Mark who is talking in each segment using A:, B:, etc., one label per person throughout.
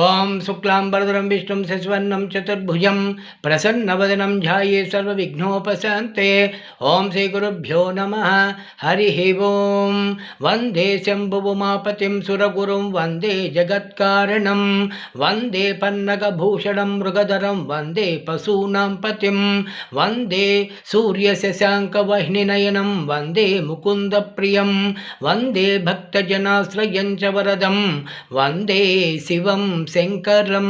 A: ॐ शुक्लां वरदरं विष्णुं शशिवर्णं चतुर्भुजं प्रसन्नवदनं ओं श्री ॐ नम। हरि हरिः वंदे वंदे शम्भुवमापतिं वंदे वंदे वंदे वंदे पन्नगभूषणं मृगधरं वंदे पशूनां पतिं। वंदे सूर्यशशाङ्कवह्निनयनं वंदे मुकुंद प्रिय वंदे भक्तजनाश्रय वरदम वंदे शिव శంకరం.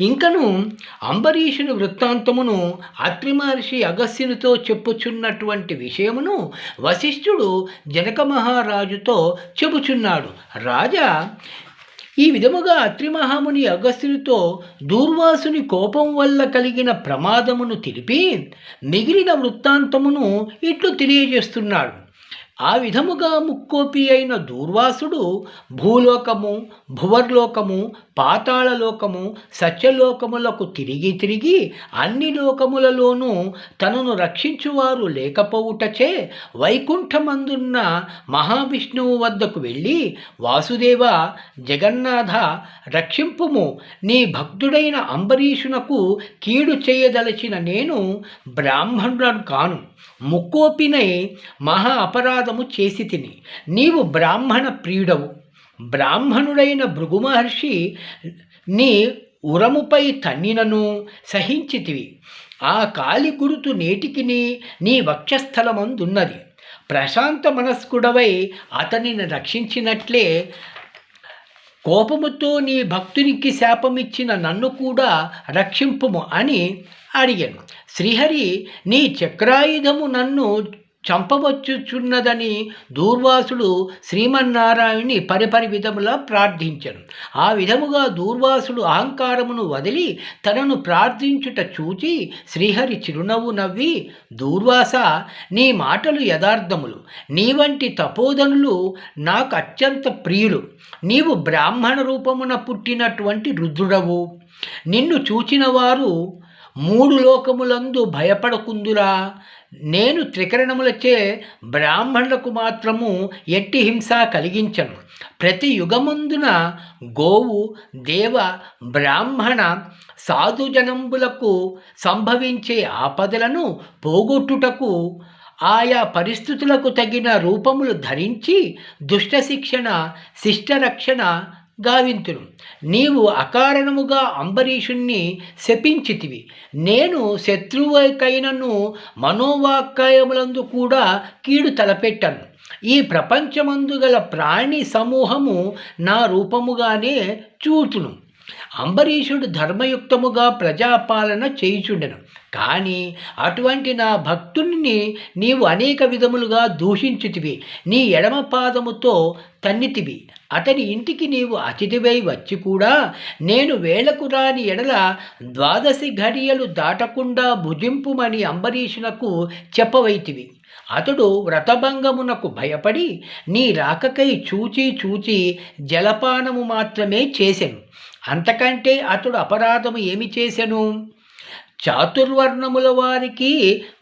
A: ఇంకను అంబరీషుని వృత్తాంతమును అత్రి మహర్షి అగస్త్యునితో చెప్పుచున్నటువంటి విషయమును వశిష్ఠుడు జనక మహారాజుతో చెబుచున్నాడు. రాజా ఈ విధముగా అత్రిమహాముని అగస్త్యునితో దూర్వాసుని కోపం వల్ల కలిగిన ప్రమాదమును తెలిపి మిగిలిన వృత్తాంతమును ఇట్లు తెలియజేస్తున్నాడు. ఆ విధముగా ముక్కోపి అయిన దూర్వాసుడు భూలోకము భువర్లోకము పాతాళలోకము సత్యలోకములకు తిరిగి తిరిగి అన్ని లోకములలోనూ తనను రక్షించువారు లేకపోవుటచే వైకుంఠమందున్న మహావిష్ణువు వద్దకు వెళ్ళి వాసుదేవ జగన్నాథ రక్షింపుము. నీ భక్తుడైన అంబరీషునకు కీడు చేయదలచిన నేను బ్రాహ్మణులను కాను. ముక్కోపినై మహా అపరాధము చేసి తిని. నీవు బ్రాహ్మణ ప్రియుడవు. బ్రాహ్మణుడైన భృగుమహర్షి నీ ఉరముపై తన్నినను సహించితివి. ఆ కాలి గురుతు నేటికి నీ వక్షస్థలమందున్నది. ప్రశాంత మనస్కుడవై అతనిని రక్షించినట్లే కోపముతో నీ భక్తునికి శాపమిచ్చిన నన్ను కూడా రక్షింపుము అని అడిగాను. శ్రీహరి నీ చక్రాయుధము నన్ను చంపవచ్చుచున్నదని దూర్వాసుడు శ్రీమన్నారాయణ్ణి పరిపరి విధములా ప్రార్థించను. ఆ విధముగా దూర్వాసుడు అహంకారమును వదిలి తనను ప్రార్థించుట చూచి శ్రీహరి చిరునవ్వు నవ్వి దూర్వాస నీ మాటలు యథార్థములు. నీ వంటి తపోధనులు నాకు అత్యంత ప్రియులు. నీవు బ్రాహ్మణ రూపమున పుట్టినటువంటి రుద్రుడవు. నిన్ను చూచినవారు మూడు లోకములందు భయపడకుందురా. నేను త్రికరణములచే బ్రాహ్మణులకు మాత్రము ఎట్టి హింస కలిగించను. ప్రతి యుగమందున గోవు దేవ బ్రాహ్మణ సాధుజనంబులకు సంభవించే ఆపదలను పోగొట్టుటకు ఆయా పరిస్థితులకు తగిన రూపములు ధరించి దుష్ట శిక్షణ శిష్టరక్షణ గావింతును. నీవు అకారణముగా అంబరీషుణ్ణి శపించితివి. నేను శత్రువుకైనను మనోవాక్కాయములందు కూడా కీడు తలపెట్టను. ఈ ప్రపంచమందు గల ప్రాణి సమూహము నా రూపముగానే చూతును అంబరీషుడు ధర్మయుక్తముగా ప్రజాపాలన చేయుచుండెను. కానీ అటువంటి నా భక్తుని నీవు అనేక విధములుగా దూషించుతివి. నీ ఎడమ పాదముతో తన్నితివి. అతని ఇంటికి నీవు అతిథివై వచ్చి కూడా నేను వేళకు రాని ఎడల ద్వాదశి ఘడియలు దాటకుండా భుజింపుమని అంబరీషునకు చెప్పవైతివి. అతడు వ్రతభంగమునకు భయపడి నీ రాకకై చూచి చూచి జలపానము మాత్రమే చేసెను. అంతకంటే అతడు అపరాధము ఏమి చేసెను? చాతుర్వర్ణముల వారికి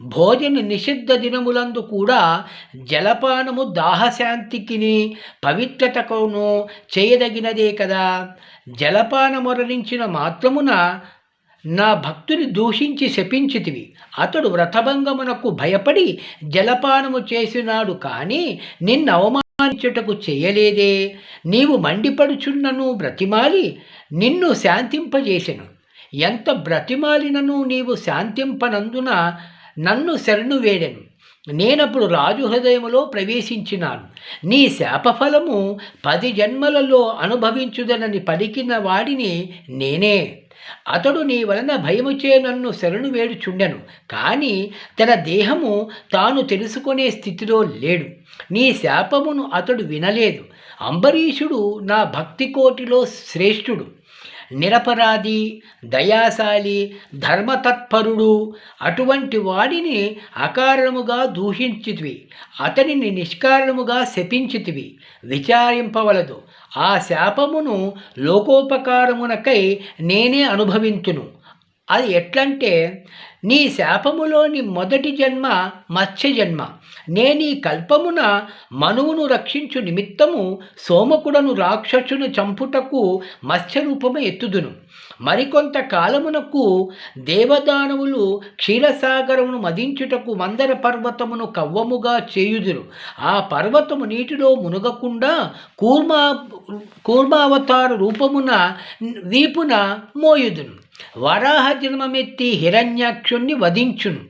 A: భోజన నిషిద్ధ దినములందు కూడా జలపానము దాహశాంతికిని పవిత్రతకును చేయదగినదే కదా. జలపానమొరలించిన మాత్రమున నా భక్తుని దూషించి శపించితివి. అతడు వ్రతభంగమునకు భయపడి జలపానము చేసినాడు కానీ నిన్న నిన్ను అవమానించుటకు చేయలేదే. నీవు మండిపడుచున్నను బ్రతిమాలి నిన్ను శాంతింపజేసెను. ఎంత బ్రతిమాలినను నీవు శాంతింపనందున నన్ను శరణు వేడెను నేనప్పుడు రాజు హృదయములో ప్రవేశించినాను. నీ శాపఫలము పది జన్మలలో అనుభవించుదనని పలికిన వాడిని నేనే. అతడు నీ వలన భయముచే నన్ను శరణు వేడుచుండెను కానీ తన దేహము తాను తెలుసుకునే స్థితిలో లేడు. నీ శాపమును అతడు వినలేదు. అంబరీషుడు నా భక్తి కోటిలో శ్రేష్ఠుడు. నిరపరాధి దయాశాలి ధర్మతత్పరుడు అటువంటి వాడిని అకారణముగా దూషించితివి అతనిని నిష్కారణముగా శపించితివి విచారింపవలదు. ఆ శాపమును లోకోపకారమునకై నేనే అనుభవించును. అది ఎట్లంటే నీ శాపములోని మొదటి జన్మ మత్స్య జన్మ. నేనీ కల్పమున మనువును రక్షించు నిమిత్తము సోమకుడను రాక్షసును చంపుటకు మత్స్య రూపము ఎత్తుదును. మరికొంత కాలమునకు దేవదానవులు క్షీరసాగరమును మదించుటకు మందర పర్వతమును కవ్వముగా చేయుదురు. ఆ పర్వతము నీటిలో మునగకుండా కూర్మా కూర్మావతార రూపమున వీపున మోయుదును. వరాహ జన్మమెత్తి హిరణ్యాక్షుణ్ణి వధించును.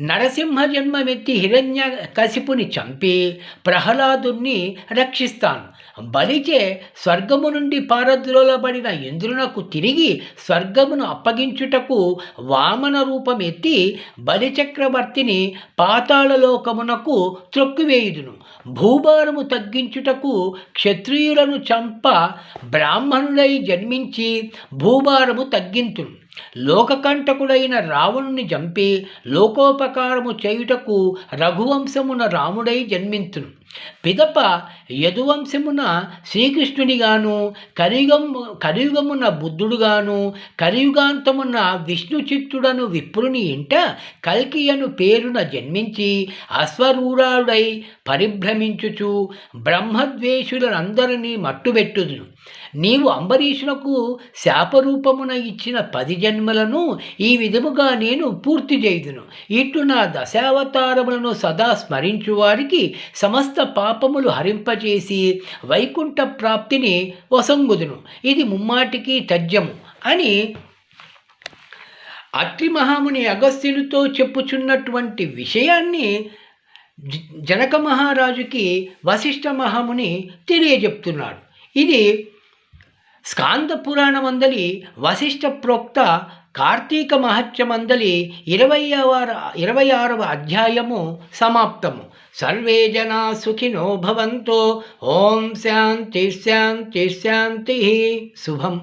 A: నరసింహ జన్మమెత్తి హిరణ్య కసిపుని చంపి ప్రహ్లాదుని రక్షిస్తాను. బలిచే స్వర్గము నుండి పారద్రోలబడిన ఇంద్రునకు తిరిగి స్వర్గమును అప్పగించుటకు వామన రూపమెత్తి బలిచక్రవర్తిని పాతాళలోకమునకు త్రొక్కివేయుదును. భూభారము తగ్గించుటకు క్షత్రియులను చంప బ్రాహ్మణులై జన్మించి భూభారము తగ్గింతును. లోకకంటకుడైన రావణుని చంపి లోకోపకారము చేయుటకు రఘువంశమున రాముడై జన్మింతును. పిదప యదువంశమున శ్రీకృష్ణునిగాను కలియుగము కలియుగమున బుద్ధుడుగాను కలియుగాంతమున విష్ణు చిత్తుడను విప్రుని ఇంట కల్కియను పేరున జన్మించి అశ్వరూఢాడై పరిభ్రమించుచు బ్రహ్మద్వేషులందరినీ మట్టుబెట్టుదును. నీవు అంబరీషునకు శాపరూపమున ఇచ్చిన పది జన్మలను ఈ విధముగా నేను పూర్తి చేయుదును. ఇటు నా దశావతారములను సదా స్మరించు వారికి సమస్త పాపములు హరింపచేసి వైకుంఠ ప్రాప్తిని వసంగుదును. ఇది ముమ్మాటికి తజ్యము అని అత్రి మహాముని అగస్త్యునితో చెప్పుచున్నటువంటి విషయాన్ని జ- జనక మహారాజుకి వశిష్ఠ మహాముని తెలియజెప్తున్నాడు. ఇది స్కాంద పురాణమందలి వశిష్ఠ ప్రోక్త కార్తీక మహత్యమందలి ఇరవై ఆరు ఇరవై ఆరవ అధ్యాయము సమాప్తము. సర్వే జనా సుఖినో భవంతో ఓం శాంతి శాంతి శాంతి. శుభం.